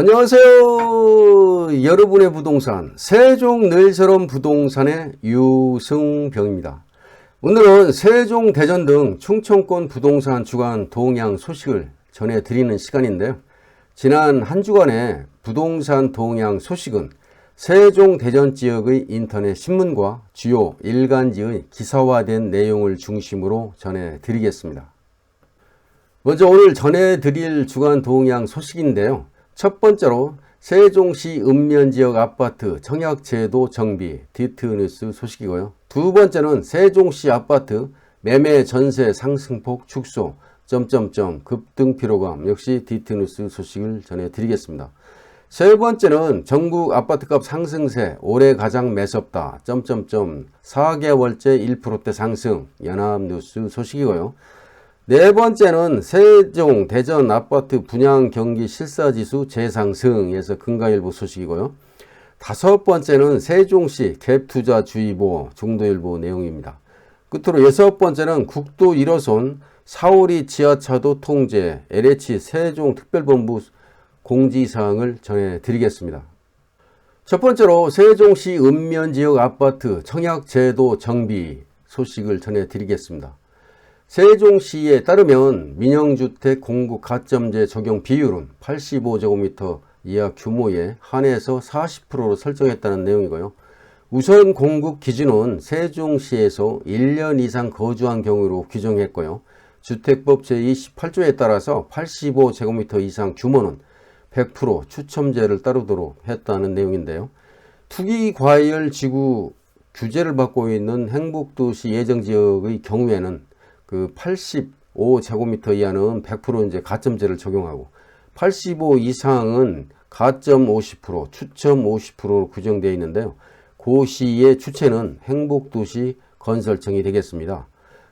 안녕하세요. 여러분의 부동산 세종 늘처럼 부동산의 유승병입니다. 오늘은 세종 대전 등 충청권 부동산 주간 동향 소식을 전해드리는 시간인데요. 지난 한 주간의 부동산 동향 소식은 세종 대전 지역의 인터넷 신문과 주요 일간지의 기사화된 내용을 중심으로 전해드리겠습니다. 먼저 오늘 전해드릴 주간 동향 소식인데요. 첫 번째로 세종시 읍면 지역 아파트 청약 제도 정비 디트 뉴스 소식이고요. 두 번째는 세종시 아파트 매매 전세 상승폭 축소 점점점 급등 피로감 역시 디트 뉴스 소식을 전해드리겠습니다. 세 번째는 전국 아파트값 상승세 올해 가장 매섭다 점점점 4개월째 1%대 상승 연합뉴스 소식이고요. 네 번째는 세종 대전 아파트 분양 경기 실사지수 재상승에서 근가일보 소식이고요. 다섯 번째는 세종시 갭투자주의보 중도일보 내용입니다. 끝으로 여섯 번째는 국도 1호선 사오리 지하차도 통제 LH 세종특별본부 공지사항을 전해드리겠습니다. 첫 번째로 세종시 읍면지역 아파트 청약제도 정비 소식을 전해드리겠습니다. 세종시에 따르면 민영주택 공급 가점제 적용 비율은 85제곱미터 이하 규모에 한해서 40%로 설정했다는 내용이고요. 우선 공급 기준은 세종시에서 1년 이상 거주한 경우로 규정했고요. 주택법 제28조에 따라서 85제곱미터 이상 규모는 100% 추첨제를 따르도록 했다는 내용인데요. 투기과열 지구 규제를 받고 있는 행복도시 예정지역의 경우에는 그 85제곱미터 이하는 100% 이제 가점제를 적용하고 85 이상은 가점 50%, 추첨 50%로 규정되어 있는데요. 고시의 주체는 행복도시 건설청이 되겠습니다.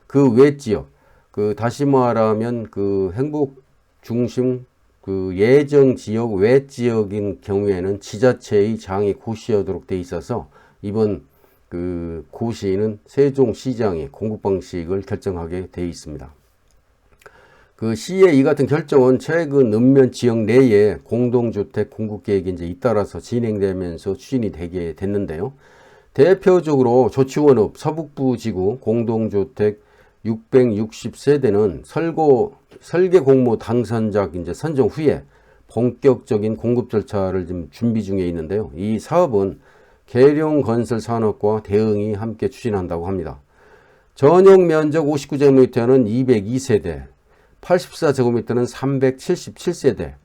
그 외 지역, 그 다시 말하면 그 행복 중심 그 예정 지역 외 지역인 경우에는 지자체의 장이 고시하도록 돼 있어서 이번 그 고시는 세종시장의 공급 방식을 결정하게 되어 있습니다. 그 시의 이 같은 결정은 최근 읍면 지역 내에 공동주택 공급 계획이 이제 잇따라서 진행되면서 추진이 되게 됐는데요. 대표적으로 조치원읍 서북부 지구 공동주택 660세대는 설고 설계 공모 당선자 이제 선정 후에 본격적인 공급 절차를 지금 준비 중에 있는데요. 이 사업은 계룡 건설 산업과 대응이 함께 추진한다고 합니다. 전용 면적 59제곱미터는 202세대, 84제곱미터는 377세대,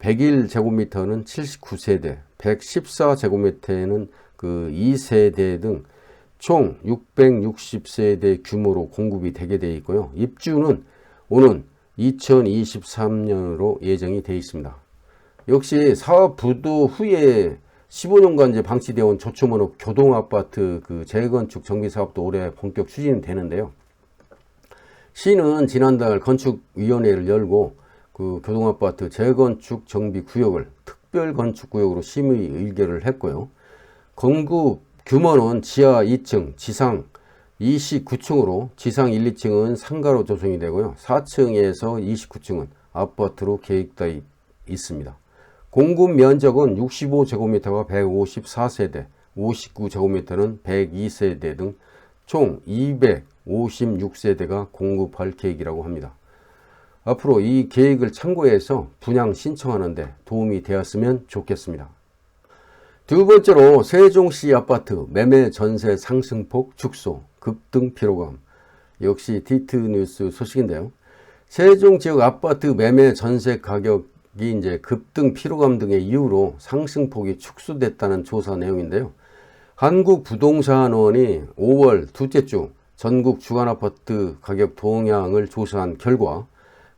101제곱미터는 79세대, 114제곱미터에는 그 2세대 등 총 660세대 규모로 공급이 되게 되어 있고요. 입주는 오는 2023년으로 예정이 되어 있습니다. 역시 사업 부도 후에 15년간 이제 방치되어 온 조초문업 교동 아파트 그 재건축 정비 사업도 올해 본격 추진이 되는데요. 시는 지난달 건축위원회를 열고 그 교동 아파트 재건축 정비 구역을 특별 건축 구역으로 심의 의결을 했고요. 건국 규모는 지하 2층, 지상 29층으로 지상 1, 2층은 상가로 조성이 되고요. 4층에서 29층은 아파트로 계획되어 있습니다. 공급 면적은 65제곱미터가 154세대, 59제곱미터는 102세대 등 총 256세대가 공급할 계획이라고 합니다. 앞으로 이 계획을 참고해서 분양 신청하는 데 도움이 되었으면 좋겠습니다. 두 번째로 세종시 아파트 매매 전세 상승폭 축소, 급등 피로감. 역시 디트 뉴스 소식인데요. 세종 지역 아파트 매매 전세 가격 이 이제 급등 피로감 등의 이유로 상승폭이 축소됐다는 조사 내용인데요. 한국 부동산원이 5월 둘째 주 전국 주간 아파트 가격 동향을 조사한 결과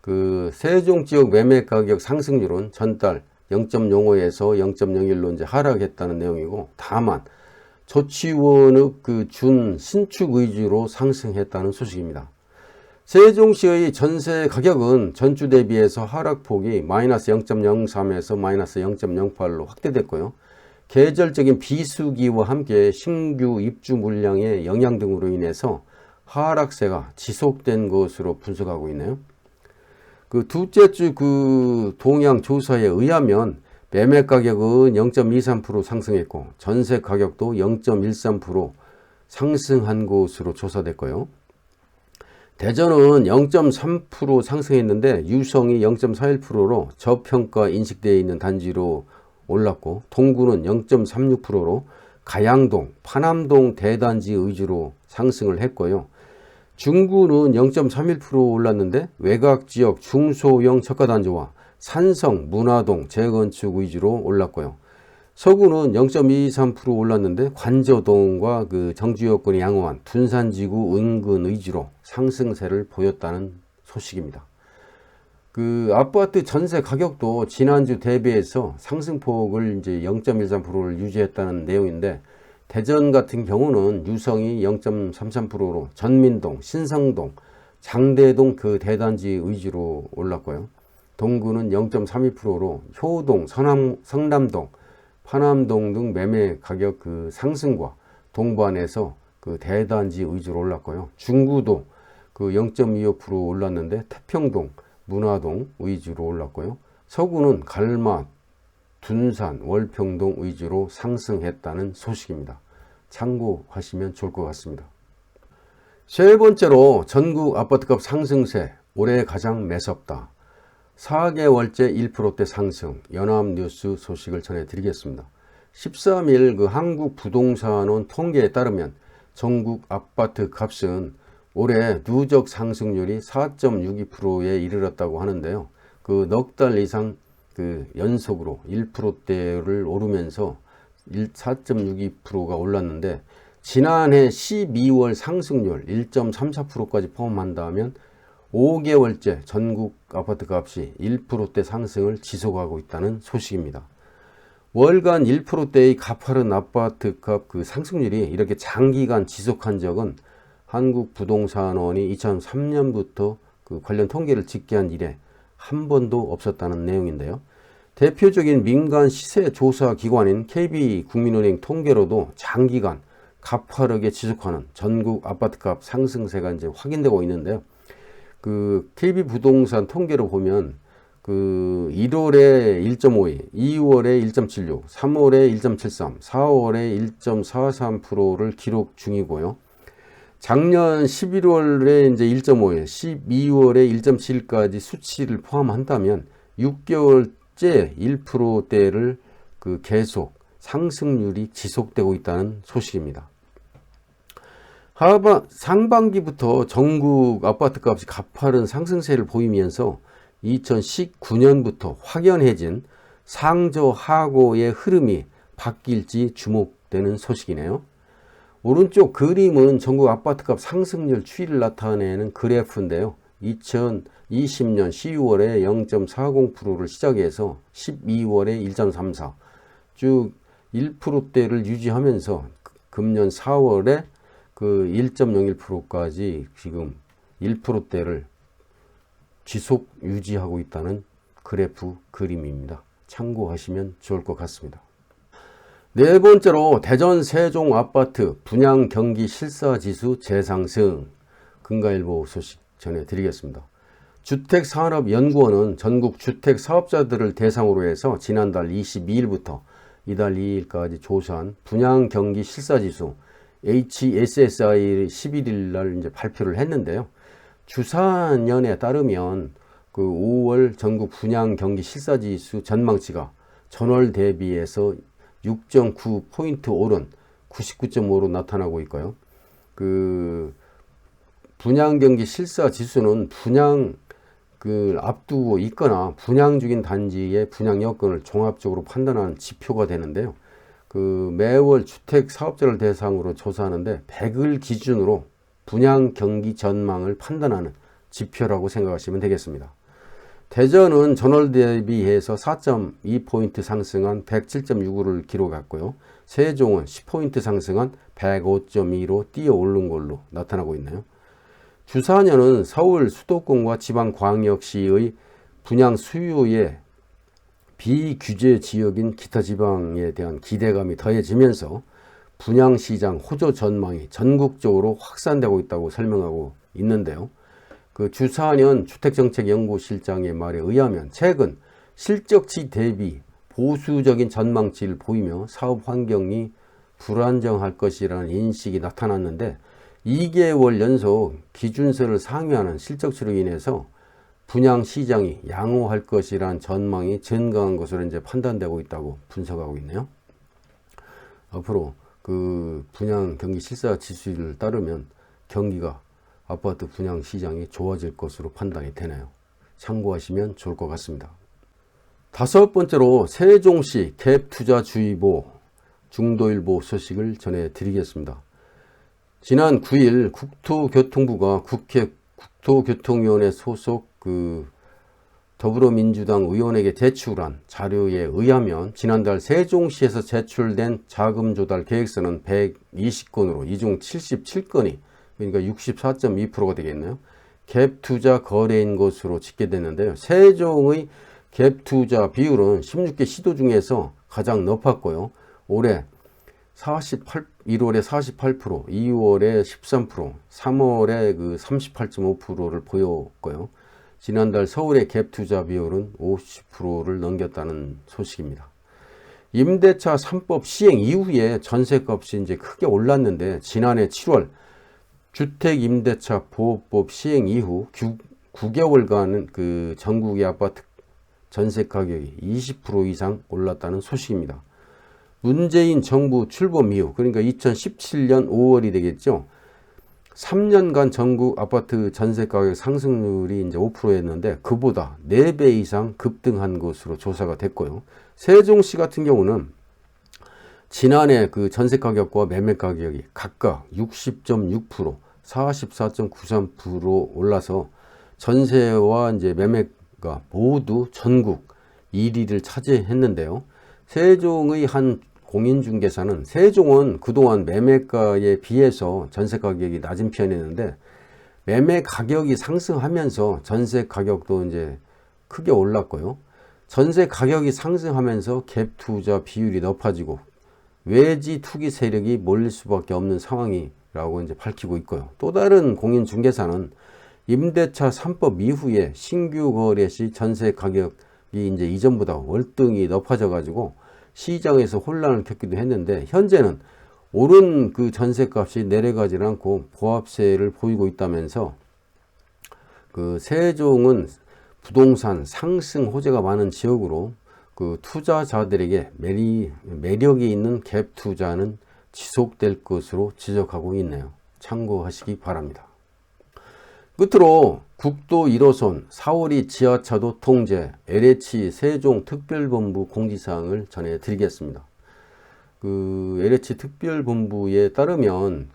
그 세종 지역 매매 가격 상승률은 전달 0.05에서 0.01로 이제 하락했다는 내용이고 다만 조치원의 그 준 신축 위주로 상승했다는 소식입니다. 세종시의 전세 가격은 전주 대비해서 하락폭이 마이너스 0.03에서 마이너스 0.08로 확대됐고요. 계절적인 비수기와 함께 신규 입주 물량의 영향 등으로 인해서 하락세가 지속된 것으로 분석하고 있네요. 그 둘째 주 그 동향 조사에 의하면 매매 가격은 0.23% 상승했고 전세 가격도 0.13% 상승한 것으로 조사됐고요. 대전은 0.3% 상승했는데 유성이 0.41%로 저평가 인식되어 있는 단지로 올랐고 동구는 0.36%로 가양동, 파남동 대단지 위주로 상승을 했고요. 중구는 0.31% 올랐는데 외곽 지역 중소형 저가단지와 산성, 문화동 재건축 위주로 올랐고요. 서구는 0.23% 올랐는데 관저동과 그 정주 여건이 양호한 둔산지구 은근 위주로 상승세를 보였다는 소식입니다. 그 아파트 전세 가격도 지난주 대비해서 상승폭을 이제 0.13%를 유지했다는 내용인데 대전 같은 경우는 유성이 0.33%로 전민동, 신성동, 장대동 그 대단지 위주로 올랐고요. 동구는 0.32%로 효동, 서남, 성남동, 파남동 등 매매 가격 그 상승과 동반해서 그 대단지 위주로 올랐고요. 중구도 그 0.25% 올랐는데 태평동, 문화동 위주로 올랐고요. 서구는 갈마, 둔산, 월평동 위주로 상승했다는 소식입니다. 참고하시면 좋을 것 같습니다. 세 번째로 전국 아파트값 상승세 올해 가장 매섭다. 4개월째 1%대 상승 연합뉴스 소식을 전해드리겠습니다. 13일 그 한국부동산원 통계에 따르면 전국 아파트 값은 올해 누적 상승률이 4.62%에 이르렀다고 하는데요. 그 넉 달 이상 그 연속으로 1%대를 오르면서 4.62%가 올랐는데 지난해 12월 상승률 1.34%까지 포함한다면 5개월째 전국 아파트 값이 1%대 상승을 지속하고 있다는 소식입니다. 월간 1%대의 가파른 아파트 값 그 상승률이 이렇게 장기간 지속한 적은 한국부동산원이 2003년부터 그 관련 통계를 집계한 이래 한 번도 없었다는 내용인데요. 대표적인 민간 시세 조사 기관인 KB국민은행 통계로도 장기간 가파르게 지속하는 전국 아파트값 상승세가 이제 확인되고 있는데요. 그 KB 부동산 통계로 보면 그 1월에 1.52, 2월에 1.76, 3월에 1.73, 4월에 1.43%를 기록 중이고요. 작년 11월에 이제 1.5에 12월에 1.7까지 수치를 포함한다면 6개월째 1%대를 그 계속 상승률이 지속되고 있다는 소식입니다. 하반, 상반기부터 전국 아파트 값이 가파른 상승세를 보이면서 2019년부터 확연해진 상저 하고의 흐름이 바뀔지 주목되는 소식이네요. 오른쪽 그림은 전국 아파트값 상승률 추이를 나타내는 그래프인데요. 2020년 12월에 0.40%를 시작해서 12월에 1.34, 쭉 1%대를 유지하면서 금년 4월에 그 1.01%까지 지금 1%대를 지속 유지하고 있다는 그래프 그림입니다. 참고하시면 좋을 것 같습니다. 네 번째로 대전 세종 아파트 분양 경기 실사지수 재상승 금가일보 소식 전해드리겠습니다. 주택산업연구원은 전국 주택 사업자들을 대상으로 해서 지난달 22일부터 이달 2일까지 조사한 분양 경기 실사지수 HSSI 11일 날 이제 발표를 했는데요. 주사년에 따르면 그 5월 전국 분양 경기 실사지수 전망치가 전월 대비해서 6.9 포인트 오른 99.5로 나타나고 있고요. 그 분양 경기 실사 지수는 분양 그 앞두고 있거나 분양 중인 단지의 분양 여건을 종합적으로 판단하는 지표가 되는데요. 그 매월 주택 사업자를 대상으로 조사하는데 100을 기준으로 분양 경기 전망을 판단하는 지표라고 생각하시면 되겠습니다. 대전은 전월 대비해서 4.2포인트 상승한 107.65를 기록했고요. 세종은 10포인트 상승한 105.2로 뛰어 오른 걸로 나타나고 있네요. 주사년은 서울 수도권과 지방광역시의 분양 수요에 비규제 지역인 기타 지방에 대한 기대감이 더해지면서 분양 시장 호조 전망이 전국적으로 확산되고 있다고 설명하고 있는데요. 그 주사년 주택정책연구실장의 말에 의하면 최근 실적치 대비 보수적인 전망치를 보이며 사업 환경이 불안정할 것이라는 인식이 나타났는데 2개월 연속 기준세를 상회하는 실적치로 인해서 분양 시장이 양호할 것이란 전망이 증가한 것으로 이제 판단되고 있다고 분석하고 있네요. 앞으로 그 분양 경기 실사 지수를 따르면 경기가 아파트 분양 시장이 좋아질 것으로 판단이 되네요. 참고하시면 좋을 것 같습니다. 다섯 번째로 세종시 갭 투자 주의보 중도일보 소식을 전해드리겠습니다. 지난 9일 국토교통부가 국회 국토교통위원회 소속 그 더불어민주당 의원에게 제출한 자료에 의하면 지난달 세종시에서 제출된 자금 조달 계획서는 120건으로 이중 77건이 그러니까 64.2%가 되겠네요. 갭 투자 거래인 것으로 집계됐는데요. 세종의 갭 투자 비율은 16개 시도 중에서 가장 높았고요. 올해 48, 1월에 48%, 2월에 13%, 3월에 그 38.5%를 보였고요. 지난달 서울의 갭 투자 비율은 50%를 넘겼다는 소식입니다. 임대차 3법 시행 이후에 전세값이 이제 크게 올랐는데 지난해 7월 주택 임대차 보호법 시행 이후 9, 개월간은그 전국의 아파트 전세 가격이 20% 이상 올랐다는 소식입니다. 문재인 정부 출범 이후 그러니까 2017년 5월이 되겠죠. 3년간 전국 아파트 전세 가격 상승률이 이제 5%였는데 그보다 4배 이상 급등한 것으로 조사가 됐고요. 세종시 같은 경우는 지난해 그 전세 가격과 매매 가격이 각각 60.6%, 44.93% 올라서 전세와 이제 매매가 모두 전국 1위를 차지했는데요. 세종의 한 공인중개사는 세종은 그동안 매매가에 비해서 전세 가격이 낮은 편이었는데 매매 가격이 상승하면서 전세 가격도 이제 크게 올랐고요. 전세 가격이 상승하면서 갭 투자 비율이 높아지고 외지 투기 세력이 몰릴 수밖에 없는 상황이라고 이제 밝히고 있고요. 또 다른 공인중개사는 임대차 3법 이후에 신규 거래 시 전세 가격이 이제 이전보다 월등히 높아져 가지고 시장에서 혼란을 겪기도 했는데 현재는 오른 그 전세값이 내려가지 않고 보합세를 보이고 있다면서 그 세종은 부동산 상승 호재가 많은 지역으로 그 투자자들에게 매리, 매력이 있는 갭 투자는 지속될 것으로 지적하고 있네요. 참고하시기 바랍니다. 끝으로 국도 1호선 4월이 지하차도 통제 LH 세종 특별본부 공지사항을 전해드리겠습니다. 그 LH 특별본부에 따르면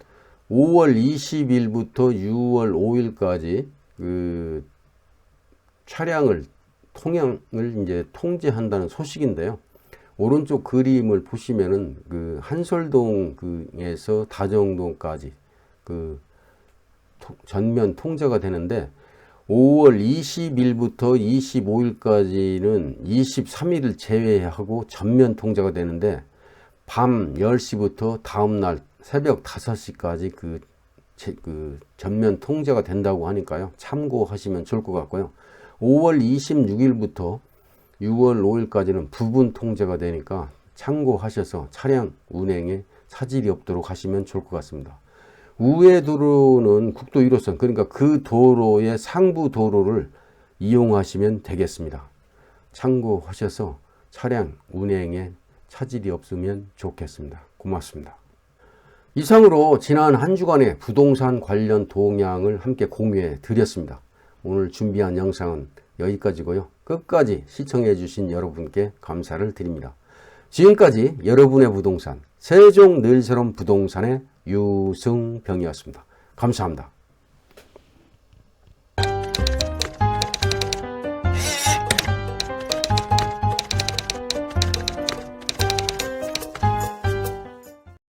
5월 20일부터 6월 5일까지 그 차량을 통행을 이제 통제한다는 소식인데요. 오른쪽 그림을 보시면은 그 한솔동에서 다정동까지 그 전면 통제가 되는데 5월 20일부터 25일까지는 23일을 제외하고 전면 통제가 되는데 밤 10시부터 다음날 새벽 5시까지 그, 제, 그 전면 통제가 된다고 하니까요. 참고하시면 좋을 것 같고요. 5월 26일부터 6월 5일까지는 부분 통제가 되니까 참고하셔서 차량 운행에 차질이 없도록 하시면 좋을 것 같습니다. 우회 도로는 국도 1호선 그러니까 그 도로의 상부 도로를 이용하시면 되겠습니다. 참고하셔서 차량 운행에 차질이 없으면 좋겠습니다. 고맙습니다. 이상으로 지난 한 주간의 부동산 관련 동향을 함께 공유해 드렸습니다. 오늘 준비한 영상은 여기까지고요. 끝까지 시청해 주신 여러분께 감사를 드립니다. 지금까지 여러분의 부동산 세종 늘처럼 부동산의 유승병이었습니다. 감사합니다.